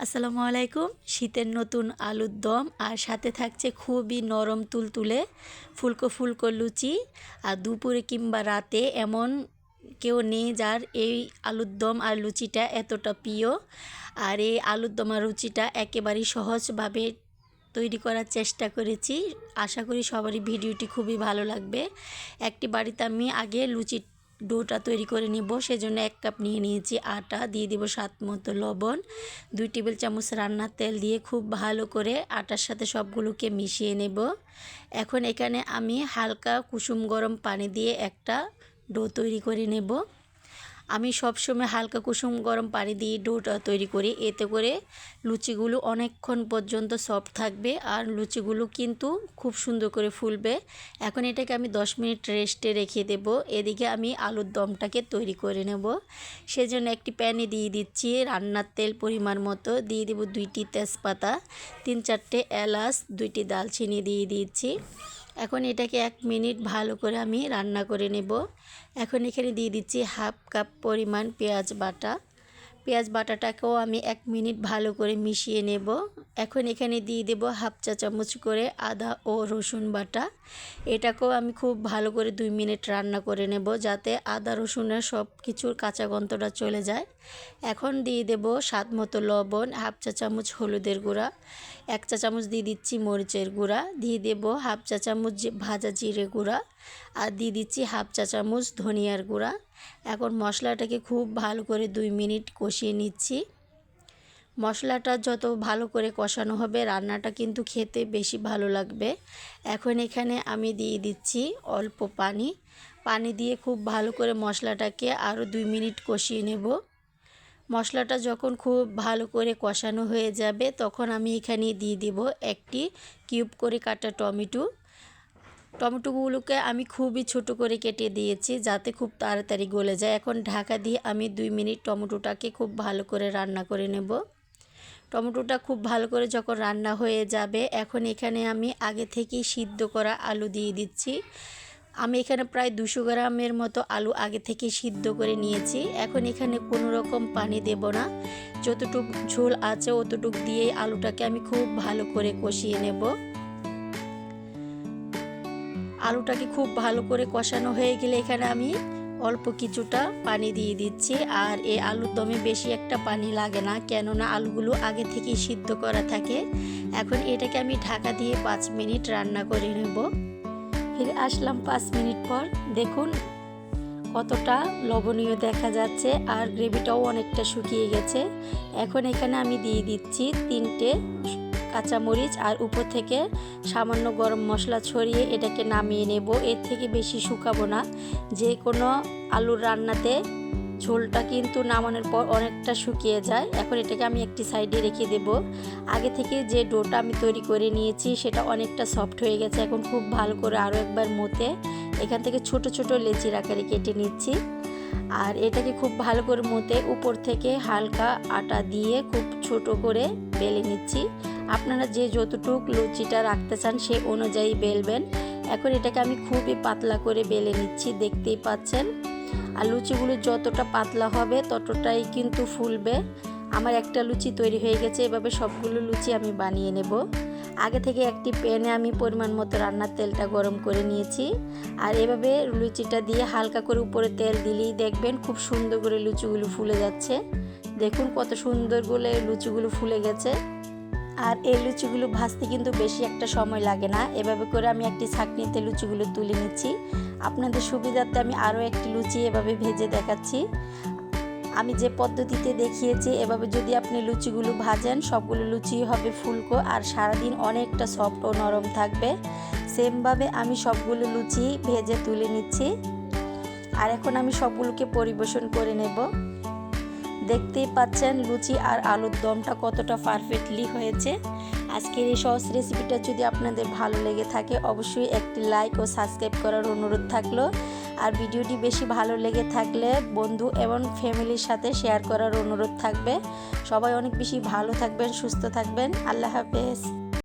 আসসালামু আলাইকুম। শীতের নতুন আলুর দম আর সাথে থাকছে খুবই নরম তুলতুলে ফুলকো ফুলকো লুচি আর দুপুরে কিংবা রাতে এমন কেউ নেই যার এই আলুর দম আর লুচিটা এতটা প্রিয়। আর এই আলুর দম আর লুচিটা একেবারেই সহজভাবে তৈরি করার চেষ্টা করেছি। আশা করি সবারই ভিডিওটি খুবই ভালো লাগবে। একটি বাড়িতে আমি আগে লুচি ডোটা তৈরি করে নিব। সেজন্য এক কাপ নিয়ে নিয়েছি আটা, দিয়ে দিব স্বাদ মতো লবণ, দুই টেবিল চামচ রান্নার তেল দিয়ে খুব ভালো করে আটার সাথে সবগুলোকে মিশিয়ে নেব। এখন এখানে আমি হালকা কুসুম গরম পানি দিয়ে একটা ডো তৈরি করে নেব। আমি সবসময় হালকা কুসুম গরম পানি দিয়ে ডোটা তৈরি করি। এতে করে লুচিগুলো অনেকক্ষণ পর্যন্ত সফট থাকবে আর লুচিগুলো কিন্তু খুব সুন্দর করে ফুলবে। এখন এটাকে আমি 10 মিনিট রেস্টে রেখে দেব। এদিকে আমি আলুর দমটাকে তৈরি করে নেব। সেজন্য একটি প্যানে দিয়ে দিচ্ছি রান্নার তেল পরিমাণ মতো। দিয়ে দেব দুইটি তেজপাতা, তিন চারটে এলাচ, দুইটি দালচিনি দিয়ে দিচ্ছি। এখন এটাকে এক মিনিট ভালো করে আমি রান্না করে নেব। এখন এখানে দিয়ে দিচ্ছি হাফ কাপ পরিমাণ পেঁয়াজ বাটা। পেঁয়াজ বাটাটাকেও আমি এক মিনিট ভালো করে মিশিয়ে নেব। এখন এখানে দিয়ে দেব হাফ চা চামচ করে আদা ও রসুন বাটা। এটাকেও আমি খুব ভালো করে দুই মিনিট রান্না করে নেব যাতে আদা, রসুনের সব কিছুর কাঁচা গন্ধটা চলে যায়। এখন দিয়ে দেব স্বাদ মতো লবণ, হাফ চা চামচ হলুদের গুঁড়া, এক চা চামচ দিয়ে দিচ্ছি মরিচের গুঁড়া। দিয়ে দেব হাফ চা চামচ ভাজা জিরে গুঁড়া আর দিয়ে দিচ্ছি হাফ চা চামচ ধনিয়ার গুঁড়া। এখন মশলাটাকে খুব ভালো করে দুই মিনিট কষিয়ে নিচ্ছি। মশলাটা যত ভালো করে কষানো হবে, রান্নাটা কিন্তু খেতে বেশি ভালো লাগবে। এখন এখানে আমি দিয়ে দিচ্ছি অল্প পানি। পানি দিয়ে খুব ভালো করে মশলাটাকে আরও দুই মিনিট কষিয়ে নেব। মশলাটা যখন খুব ভালো করে কষানো হয়ে যাবে, তখন আমি এখানে দিয়ে দিব একটি কিউব করে কাটা টমেটো। টমেটোগুলোকে আমি খুবই ছোট করে কেটে দিয়েছি যাতে খুব তাড়াতাড়ি গলে যায়। এখন ঢাকা দিয়ে আমি দুই মিনিট টমেটোটাকে খুব ভালো করে রান্না করে নেব। টমেটোটা খুব ভালো করে যখন রান্না হয়ে যাবে, এখন এখানে আমি আগে থেকেই সিদ্ধ করা আলু দিয়ে দিচ্ছি। আমি এখানে প্রায় দুশো গ্রামের মতো আলু আগে থেকে সিদ্ধ করে নিয়েছি। এখন এখানে কোনো রকম পানি দেব না। যতটুক ঝোল আছে, অতটুক দিয়েই আলুটাকে আমি খুব ভালো করে কষিয়ে নেব। আলুটাকে খুব ভালো করে কষানো হয়ে গেলে এখানে আমি অল্প কিছুটা পানি দিয়ে দিচ্ছি। আর এই আলুর দমে বেশি একটা পানি লাগে না, কেননা আলুগুলো আগে থেকেই সিদ্ধ করা থাকে। এখন এটাকে আমি ঢাকা দিয়ে পাঁচ মিনিট রান্না করে নেব। ফিরে আসলাম পাঁচ মিনিট পর। দেখুন কতটা লবণীয় দেখা যাচ্ছে আর গ্রেভিটাও অনেকটা শুকিয়ে গেছে। এখন এখানে আমি দিয়ে দিচ্ছি তিনটে কাঁচামরিচ আর উপর থেকে সামান্য গরম মশলা ছড়িয়ে এটাকে নামিয়ে নেব। এর থেকে বেশি শুকাবো না। যে কোনো আলুর রান্নাতে ঝোলটা কিন্তু নামানোর পর অনেকটা শুকিয়ে যায়। এখন এটাকে আমি একটি সাইডে রেখে দেব। আগে থেকে যে ডোটা আমি তৈরি করে নিয়েছি, সেটা অনেকটা সফট হয়ে গেছে। এখন খুব ভালো করে আরও একবার মতে এখান থেকে ছোট ছোট লেচির আকারে কেটে নিচ্ছি। আর এটাকে খুব ভালো করে মতে উপর থেকে হালকা আটা দিয়ে খুব ছোট করে বেলে নিচ্ছি। আপনারা যে যতটুক লুচিটা রাখতে চান সে অনুযায়ী বেলবেন। এখন এটাকে আমি খুবই পাতলা করে বেলে নিচ্ছি, দেখতেই পাচ্ছেন। আর লুচিগুলো যতটা পাতলা হবে ততটাই কিন্তু ফুলবে। আমার একটা লুচি তৈরি হয়ে গেছে, এভাবে সবগুলো লুচি আমি বানিয়ে নেব। আগে থেকে একটি প্যানে আমি পরিমাণ মতো রান্নার তেলটা গরম করে নিয়েছি। আর এভাবে লুচিটা দিয়ে হালকা করে উপরে তেল দিলেই দেখবেন খুব সুন্দর করে লুচিগুলো ফুলে যাচ্ছে। দেখুন কত সুন্দর করে লুচিগুলো ফুলে গেছে। আর এই লুচিগুলো ভাজতে কিন্তু বেশি একটা সময় লাগে না। এভাবে করে আমি একটি ছাঁকনিতে লুচিগুলো তুলে নিচ্ছি। আপনাদের সুবিধার্থে আমি আরও একটি লুচি এভাবে ভেজে দেখাচ্ছি। আমি যে পদ্ধতিতে দেখিয়েছি, এভাবে যদি আপনি লুচিগুলো ভাজেন, সবগুলো লুচি হবে ফুলকো আর সারাদিন অনেকটা সফট ও নরম থাকবে। সেমভাবে আমি সবগুলো লুচি ভেজে তুলে নিচ্ছি। আর এখন আমি সবগুলোকে পরিবেশন করে নেব। দেখতেই পাচ্ছেন লুচি আর আলুর দমটা কতটা পারফেক্টলি হয়েছে। আজকের এই সহজ রেসিপিটা যদি আপনাদের ভালো লেগে থাকে, অবশ্যই একটি লাইক ও সাবস্ক্রাইব করার অনুরোধ থাকল। আর ভিডিওটি বেশি ভালো লেগে থাকলে বন্ধু এবং ফ্যামিলির সাথে শেয়ার করার অনুরোধ থাকবে। সবাই অনেক বেশি ভালো থাকবেন, সুস্থ থাকবেন। আল্লাহ হাফেজ।